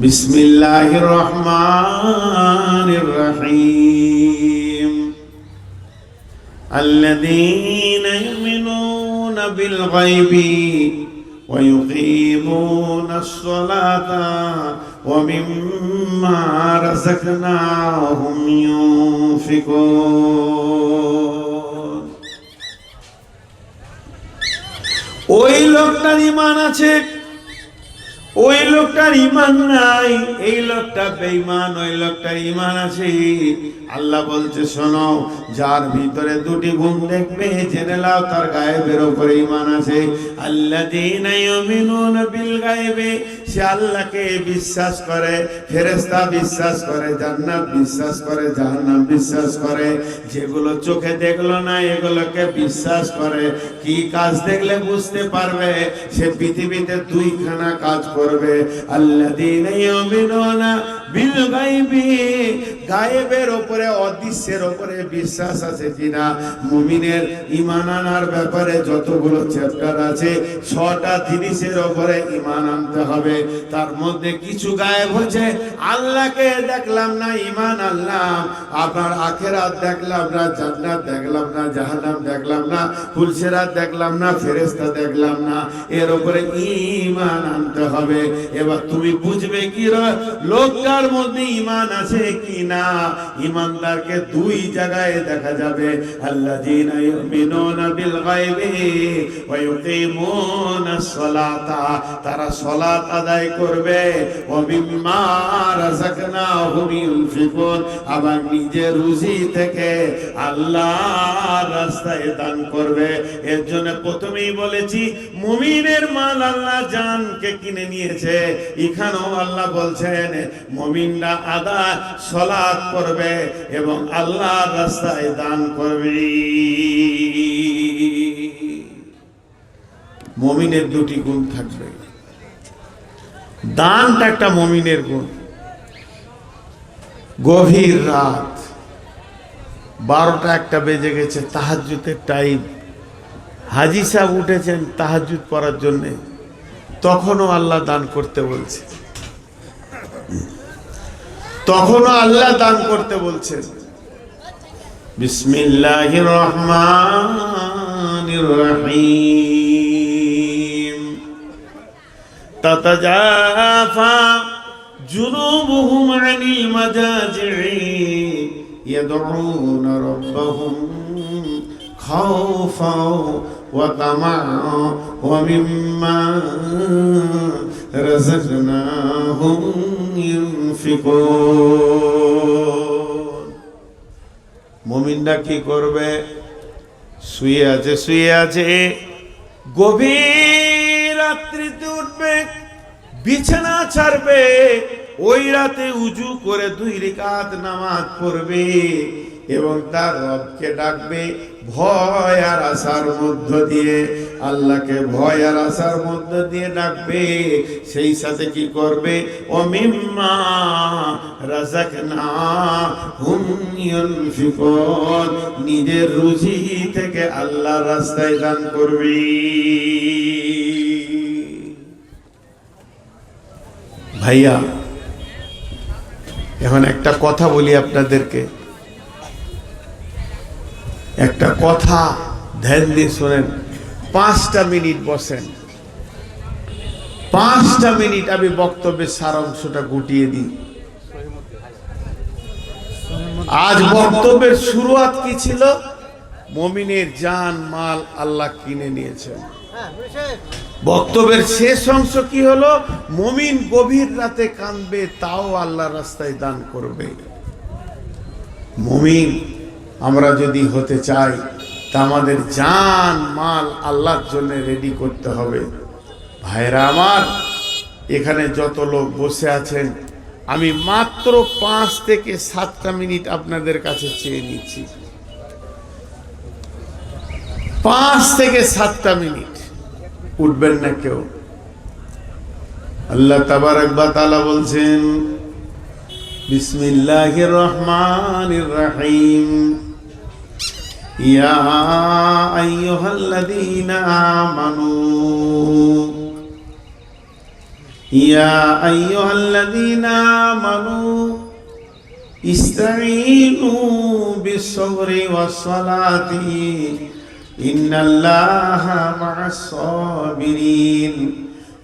বিসমিল্লাহির রহমানির রহিম আল্লাযীনা ইউমিনুনা বিল গায়বি ويقيمون الصلاة ومما رزقناهم ينفقون ওই লোকটার ইমান আছে ওই লোকটার ইমান নাই, এই লোকটা বেঈমান, ওই লোকটার ইমান আছে। আল্লাহ বলছে, শোনো, যার ভিতরে দুটি গুণ দেখবে, জেনে লাও তার গায়েবের উপরে ইমান আছে। আল্লাহ বিল গায়েবে, সে আল্লাহকে বিশ্বাস করে ফেরেস্তা বিশ্বাস করে, জান্নাত বিশ্বাস করে, জাহান্নাম বিশ্বাস করে। যেগুলো চোখে দেখল না, এগুলোকে বিশ্বাস করে। কি কাজ দেখলে বুঝতে পারবে? সে পৃথিবীতে দুইখানা কাজ করবে। আল্লাহ বিল গাইবি গায়েবের উপরে, অদৃশ্যের উপরে বিশ্বাস আছে কিনা? মুমিনের ইমান আনার ব্যাপারে যতগুলো চ্যাপ্টার আছে, ছটা জিনিসের উপরে ইমান আনতে হবে। তার মধ্যে কিছু গায়েব হচ্ছে আল্লাহকে দেখলাম না ইমান আনলাম। আপনার আখেরাত দেখলাম না, জান্নাত দেখলাম না, জাহান্নাম দেখলাম না, ফুলসেরাত দেখলাম না ফেরেস্তা দেখলাম না। এর উপরে ইমান আনতে হবে। এবার তুমি বুঝবে কি লোকটার মধ্যে ইমান আছে কি না। ইমানদারকে দুই জায়গায় দেখা যাবে। সালাতা। তারা আদায় করবে। আবার নিজের রুজি থেকে আল্লাহর রাস্তায় দান করবে। এর জন্য প্রথমেই বলেছি, মুমিনের মাল আল্লাহ জানকে কিনে নিয়েছে এখানেও আল্লাহ বলছেন, মুমিনরা আদা সলাৎ করবে এবং আল্লাহর রাস্তায় দান করবে। মমিনের দুটি গুণ থাকবে। দানটা একটা মমিনের গুণ। গভীর রাত। বারোটা একটা বেজে গেছে তাহাজুতের টাইম হাজি সাহেব উঠেছেন তাহাজুদ পড়ার জন্যে। তখনও আল্লাহ দান করতে বলছে তখনও আল্লাহ দান করতে বলছেন বিসমিল্লাহির রহমানির রহিম তাতাজাফা জুনুবুহুম আনিল মাজাজি'i يدعون ربهم خوفا وطمعا ومما رزقناهم ينفقون মুমিনরা কি করবে শুয়ে আছে শুয়ে আছে গভীর রাত্রিতে উঠবে বিছানা ছাড়বে ওই রাতে উজু করে দুই রেখাত নামাজ পড়বে এবং তার রবকে ডাকবে ভয় আর আশার মধ্য দিয়ে আল্লাহকে ভয় আর আশার মধ্য দিয়ে ডাকবে। সেই সাথে কি করবে? অমিম্মা হুম ইউনফিকুন। নিজের রুজি থেকে আল্লাহর রাস্তায় দান করবে। ভাইয়া, এখন একটা কথা বলি আপনাদেরকে। একটা কথা, ধ্যান দিয়ে শোনেন, পাঁচটা মিনিট বসেন। পাঁচটা মিনিট আমি বক্তব্যের সার অংশটা গুটিয়ে দিই। আজ বক্তব্যের শুরুয়াত কি ছিল? মমিনের জান, মাল আল্লাহ কিনে নিয়েছেন। বক্তব্যের শেষ অংশ কি হলো? মমিন গভীর রাতে কাঁদবে, তাও আল্লাহ রাস্তায় দান করবে। মমিন আমরা যদি হতে চাই, তা আমাদের জান, মাল আল্লাহর জন্য রেডি করতে হবে। ভাইরা আমার, এখানে যত লোক বসে আছেন, আমি মাত্র পাঁচ থেকে সাতটা মিনিট আপনাদের কাছে চেয়ে নিচ্ছি। পাঁচ থেকে সাতটা মিনিট। উঠবেন না কেউ। আল্লাহ তাবার বা তাআলা বলছেন, বিসমিল্লাহির রহমান রহিম। يا أيها الذين آمنوا يا أيها الذين آمنوا استعينوا بالصبر والصلاة إن الله مع الصابرين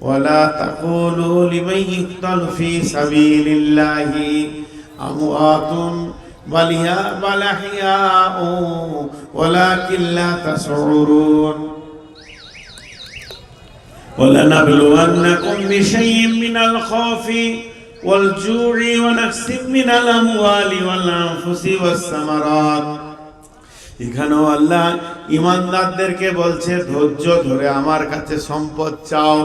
ولا تقولوا لمن يقتل في سبيل الله أموات بل يا- بل أحياء ولكن لا تشعرون. ولنبلونكم بشيء من الخوف والجوع ونقص من الأموال والأنفس والثمرات. এখানেও আল্লাহ ইমানদারদেরকে বলছে, ধৈর্য ধরে আমার কাছে সম্পদ চাও।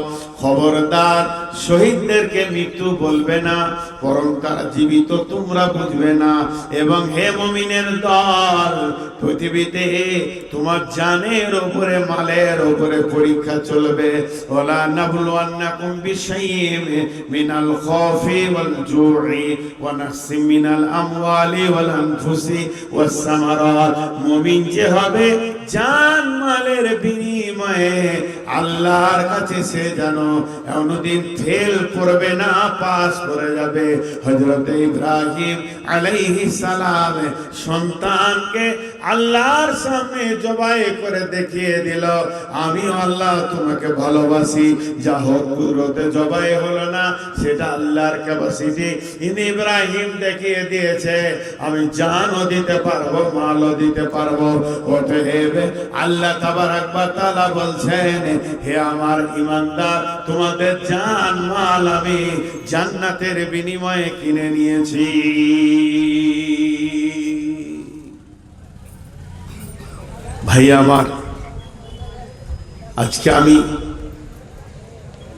খবরদার শহীদদেরকে মৃত্যু বলবে না, বরং তারা জীবিত তোমরা বুঝবে না। এবং হে মমিনের দল, পৃথিবীতে তোমার জানের ওপরে, মালের ওপরে পরীক্ষা চলবে। ওলা নাবলুয়ান্নাকুম বিশাইইম মিনাল খাউফি ওয়াল জু'i ওয়া নাকসিম মিনাল আমওয়ালি ওয়াল আনফুসি ওয়াস সামারাত। মুমিন যে হবে জান মালের বিনিময়ে আল্লাহর কাছে সে ফেল করবে না, পাস করে যাবে। হযরত ইব্রাহিম আলাইহিস সালাম সন্তানকে আল্লাহর সামনে জবাই করে দেখিয়ে দিল আমি আল্লাহ তোমাকে ভালোবাসি, যা হোক কুদরতে জবাই হলো না, সেটা আল্লাহর ক্যাপাসিটি ইনি ইব্রাহিম দেখিয়ে দিয়েছে, আমি জানও দিতে পারব, মালও দিতে পারব, অতএব আল্লাহ তাবারাক ওয়া তাআলা বলছেন, হে আমার ইমানদার, তোমাদের জান মাল আমি জান্নাতের বিনিময়ে কিনে নিয়েছি। ভাই আমার, আজকে আমি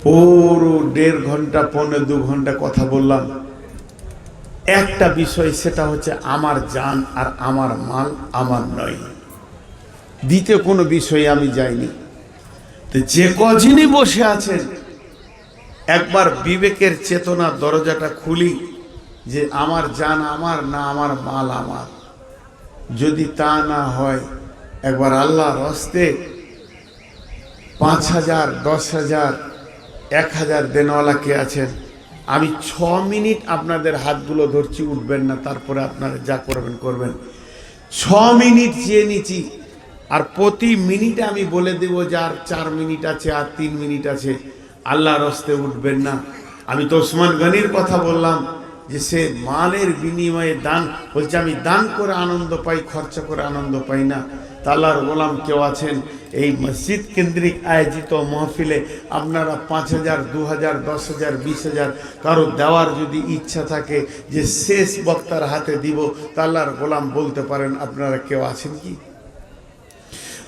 পুরো দেড় ঘণ্টা, পৌনে দু ঘণ্টা কথা বললাম। একটা বিষয়, সেটা হচ্ছে আমার জান আর আমার মাল আমার নয়। দ্বিতীয় কোনো বিষয়ে আমি যাইনি। তো যে কজনই বসে আছেন, একবার বিবেকের চেতনা দরজাটা খুলি যে আমার জান আমার না আমার মাল আমার। যদি তা না হয়, একবার আল্লাহর হস্তে পাঁচ হাজার, দশ হাজার, এক হাজার দেনওয়ালা কে আছেন, আমি ছ মিনিট আপনাদের হাতগুলো ধরছি, উঠবেন না, তারপরে আপনারা যা করবেন করবেন। ছ মিনিট চেয়ে নিচ্ছি আর প্রতি মিনিটে আমি বলে দেব যে আর চার মিনিট আছে, আর তিন মিনিট আছে। আল্লাহর রস্তে উঠবেন না। আমি তো ওসমান গনির কথা বললাম যে সে মালের বিনিময়ে দান, বলছে আমি দান করে আনন্দ পাই, খরচা করে আনন্দ পাই না। তাল্লার গোলাম কেউ আছেন? এই মসজিদ কেন্দ্রিক আয়োজিত মহফিলে আপনারা পাঁচ হাজার, দু হাজার, দশ হাজার, বিশ হাজার কারও দেওয়ার যদি ইচ্ছা থাকে যে শেষ বক্তার হাতে দিব তাল্লার গোলাম বলতে পারেন। আপনারা কেউ আছেন কি?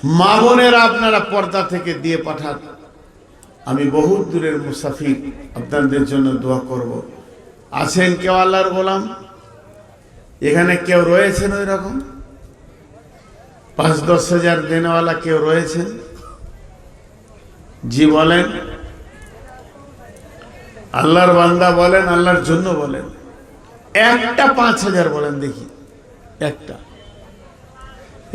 মা বোনেরা আপনারা পর্দা থেকে দিয়ে পাঠান। আমি বহুত দূরের মুসাফির, আপনাদের জন্য দোয়া করব। আছেন কেউ আল্লাহর গোলাম? এখানে কেউ রয়েছেন ওই রকম পাঁচ দশ হাজার দেনেওয়ালা কেউ রয়েছেন? জি বলেন। আল্লাহর বান্দা বলেন, আল্লাহর জন্য বলেন। একটা পাঁচ হাজার বলেন দেখি। একটা।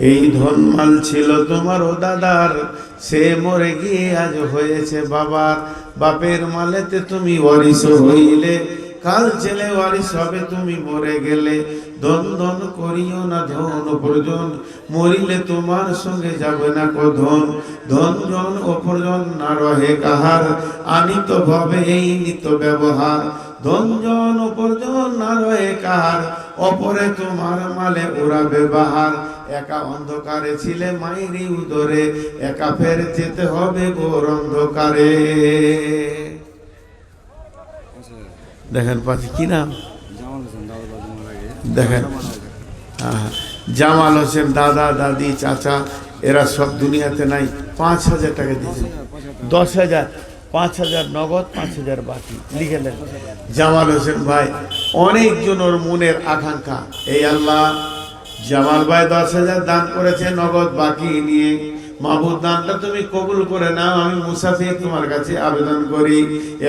এই ধনমাল ছিল তোমার ও দাদার। সে মরে গিয়ে আজ হয়েছে বাবার। বাপের মালেতে তুমি ওয়ারিস হইলে। কাল ছেলে ওয়ারিস হবে, তুমি মরে গেলে। ধন করিও না ধন অপরজন মরিলে তোমার সঙ্গে যাবে না কো ধন ধন জন অপরজন না রহে কাহার। আনিত ভাবে এই নিত ব্যবহার। ধন জন অপরজন না রহে কাহার। অপরে তোমার মালে ওরা ব্যবহার একা অন্ধকারে ছিলে মাইরি উদরে একা ফের যেতে হবে গোর অন্ধকারে। দেখেন পাচ্ছি কি নাম? দেখেন। জামাল হোসেন দাদা দাদি চাচা এরা সব দুনিয়াতে নাই। পাঁচ হাজার টাকা দিয়েছে দশ হাজার। পাঁচ হাজার নগদ, পাঁচ হাজার বাকি। লিখে নেন। জামাল হোসেন ভাই অনেকজন ওর মনের আকাঙ্ক্ষা। এই আল্লাহ, জামাল ভাই দশ হাজার দান করেছে, নগদ বাকি নিয়ে। মাহবুদ দানটা তুমি কবুল করে নাও, আমি মুসাফির তোমার কাছে আবেদন করি।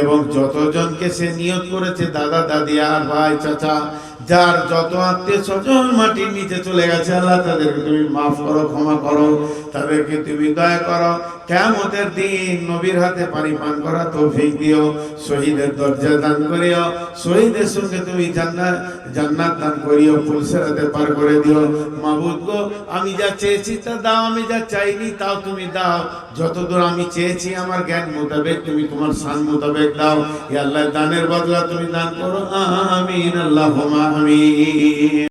এবং যতজনকে সে নিয়োগ করেছে, দাদা দাদি আর ভাই, চাচা যার যত আত্মীয় স্বজন মাটির নিচে চলে গেছে, আল্লাহ তাদেরকে তুমি মাফ করো, ক্ষমা করো। তাদেরকে তুমি দয়া করো। কেমতের দিন নবীর হাতে পানি পান করা তৌফিক দিও, শহীদের দরজা দান করিও, শহীদের সঙ্গে তুমি জান্নাত জান্নাত দান করিও পুলসেরাতে পার করে দিও। মাবুদ গো, আমি যা চেয়েছি তা দাও, আমি যা চাইনি তাও তুমি দাও। যতদূর আমি চেয়েছি আমার জ্ঞান মোতাবেক তুমি তোমার সান মোতাবেক দাও। আল্লাহ, দানের বদলা তুমি দান করো। আমিন আল্লাহ আমিন।